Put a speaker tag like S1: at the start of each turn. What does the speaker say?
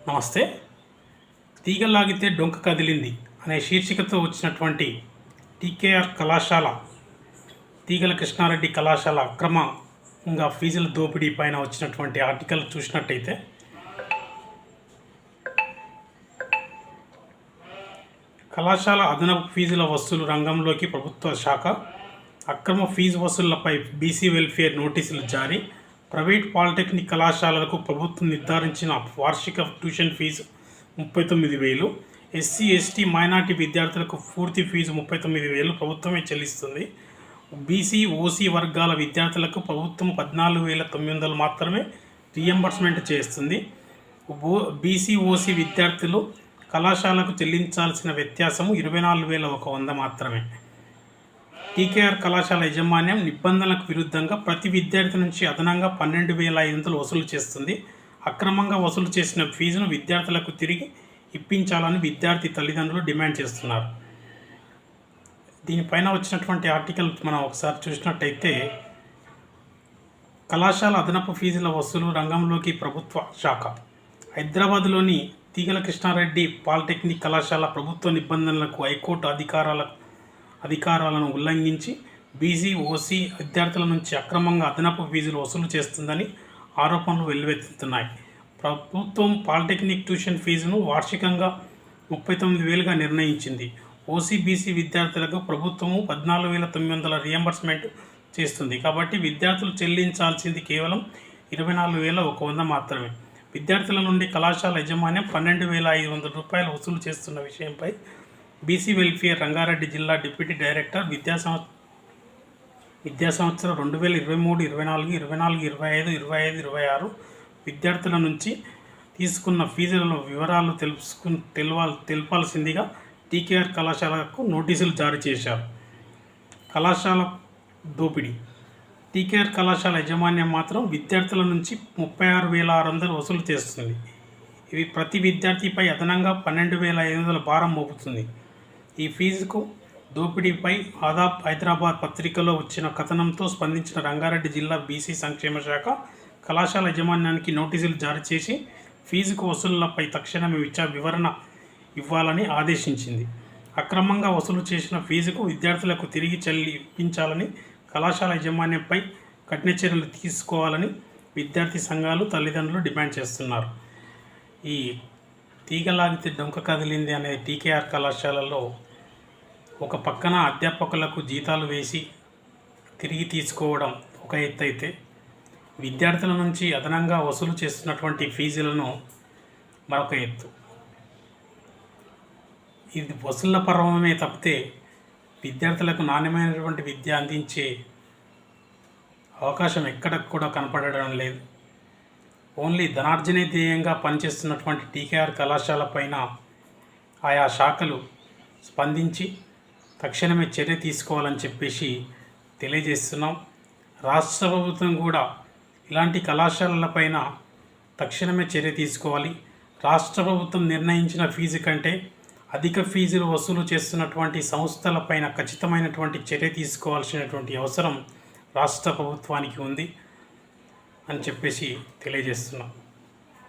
S1: నమస్తే. తీగలాగితే డొంక కదిలింది అనే శీర్షికతో వచ్చినటువంటి టీకేఆర్ కళాశాల తీగల కృష్ణారెడ్డి కళాశాల అక్రమంగా ఫీజుల దోపిడీ పైన వచ్చినటువంటి ఆర్టికల్ చూసినట్టయితే కళాశాల అదనపు ఫీజుల వసూలు రంగంలోకి ప్రభుత్వ శాఖ అక్రమ ఫీజు వసూళ్ళపై బీసీ వెల్ఫేర్ నోటీసులు జారీ ప్రైవేట్ పాలిటెక్నిక్ కళాశాలలకు ప్రభుత్వం నిర్ధారించిన వార్షిక ట్యూషన్ ఫీజు ముప్పై తొమ్మిది వేలు ఎస్సీ ఎస్టీ మైనార్టీ విద్యార్థులకు పూర్తి ఫీజు ముప్పై తొమ్మిది వేలు ప్రభుత్వమే చెల్లిస్తుంది. బీసీ ఓసీ వర్గాల విద్యార్థులకు ప్రభుత్వం పద్నాలుగు వేల తొమ్మిది వందలు మాత్రమే రియంబర్స్మెంట్ చేస్తుంది. ఓ బీసీ ఓసీ విద్యార్థులు కళాశాలకు చెల్లించాల్సిన వ్యత్యాసము ఇరవై నాలుగు వేల ఒక వంద మాత్రమే. టీకేఆర్ కళాశాల యాజమాన్యం నిబంధనలకు విరుద్ధంగా ప్రతి విద్యార్థి నుంచి అదనంగా పన్నెండు వేల ఐదు వందలు వసూలు చేస్తుంది. అక్రమంగా వసూలు చేసిన ఫీజును విద్యార్థులకు తిరిగి ఇప్పించాలని విద్యార్థి తల్లిదండ్రులు డిమాండ్ చేస్తున్నారు. దీనిపైన వచ్చినటువంటి ఆర్టికల్ మనం ఒకసారి చూసినట్టయితే కళాశాల అదనపు ఫీజుల వసూలు రంగంలోకి ప్రభుత్వ శాఖ. హైదరాబాద్లోని తీగల కృష్ణారెడ్డి పాలిటెక్నిక్ కళాశాల ప్రభుత్వ నిబంధనలకు హైకోర్టు అధికారాలకు అధికారాలను ఉల్లంఘించి బీసీ ఓసీ విద్యార్థుల నుంచి అక్రమంగా అదనపు ఫీజులు వసూలు చేస్తుందని ఆరోపణలు వెల్లువెత్తుతున్నాయి. ప్రభుత్వం పాలిటెక్నిక్ ట్యూషన్ ఫీజును వార్షికంగా ముప్పై తొమ్మిది వేలుగా నిర్ణయించింది. ఓసీబీసీ విద్యార్థులకు ప్రభుత్వము పద్నాలుగు వేల తొమ్మిది వందల రియంబర్స్మెంట్ చేస్తుంది. కాబట్టి విద్యార్థులు చెల్లించాల్సింది కేవలం ఇరవై నాలుగు వేల ఒక వంద మాత్రమే. విద్యార్థుల నుండి కళాశాల యజమాన్యం పన్నెండు వేల ఐదు వందల రూపాయలు వసూలు చేస్తున్న విషయంపై బీసీ వెల్ఫేర్ రంగారెడ్డి జిల్లా డిప్యూటీ డైరెక్టర్ విద్యా సంస్థ విద్యా సంవత్సరం రెండు వేల ఇరవై మూడు ఇరవై నాలుగు ఇరవై నాలుగు ఇరవై ఐదు ఇరవై ఐదు ఇరవై ఆరు విద్యార్థుల నుంచి తీసుకున్న ఫీజుల వివరాలు తెలుసుకు తెలవాల్ తెలపాల్సిందిగా టీకేఆర్ కళాశాలకు నోటీసులు జారీ చేశారు. కళాశాల దోపిడీ. టీకేఆర్ కళాశాల యాజమాన్యం మాత్రం విద్యార్థుల నుంచి ముప్పై ఆరు వేల ఆరు వందలు వసూలు చేస్తుంది. ఇవి ప్రతి విద్యార్థిపై అదనంగా పన్నెండు వేల ఐదు వందల భారం మోపుతుంది. ఈ ఫీజుకు దోపిడీపై ఆదాబ్ హైదరాబాద్ పత్రికలో వచ్చిన కథనంతో స్పందించిన రంగారెడ్డి జిల్లా బీసీ సంక్షేమ శాఖ కళాశాల యాజమాన్యానికి నోటీసులు జారీ చేసి ఫీజుకు వసూళ్ళపై తక్షణమే విచా వివరణ ఇవ్వాలని ఆదేశించింది. అక్రమంగా వసూలు చేసిన ఫీజుకు విద్యార్థులకు తిరిగి చెల్లించాలని కళాశాల యాజమాన్యంపై కఠిన చర్యలు తీసుకోవాలని విద్యార్థి సంఘాలు తల్లిదండ్రులు డిమాండ్ చేస్తున్నారు. ఈ తీగలాగితే డొంక కదిలింది అనే టీకేఆర్ కళాశాలలో ఒక పక్కన అధ్యాపకులకు జీతాలు వేసి తిరిగి తీసుకోవడం ఒక ఎత్తు అయితే విద్యార్థుల నుంచి అదనంగా వసూలు చేస్తున్నటువంటి ఫీజులను మరొక ఎత్తు. ఇది వసూళ్ళ పర్వమే తప్పితే విద్యార్థులకు నాణ్యమైనటువంటి విద్య అందించే అవకాశం ఎక్కడ కూడా కనపడడం లేదు. ఓన్లీ ధనార్జనే ధ్యేయంగా పనిచేస్తున్నటువంటి టీకేఆర్ కళాశాల పైన ఆయా శాఖలు స్పందించి తక్షణమే చర్య తీసుకోవాలని చెప్పేసి తెలియజేస్తున్నాం. రాష్ట్ర ప్రభుత్వం కూడా ఇలాంటి కళాశాలలపైన తక్షణమే చర్య తీసుకోవాలి. రాష్ట్ర ప్రభుత్వం నిర్ణయించిన ఫీజు కంటే అధిక ఫీజులు వసూలు చేస్తున్నటువంటి సంస్థలపైన ఖచ్చితమైనటువంటి చర్య తీసుకోవాల్సినటువంటి అవసరం రాష్ట్ర ప్రభుత్వానికి ఉంది అని చెప్పేసి తెలియజేస్తున్నాం.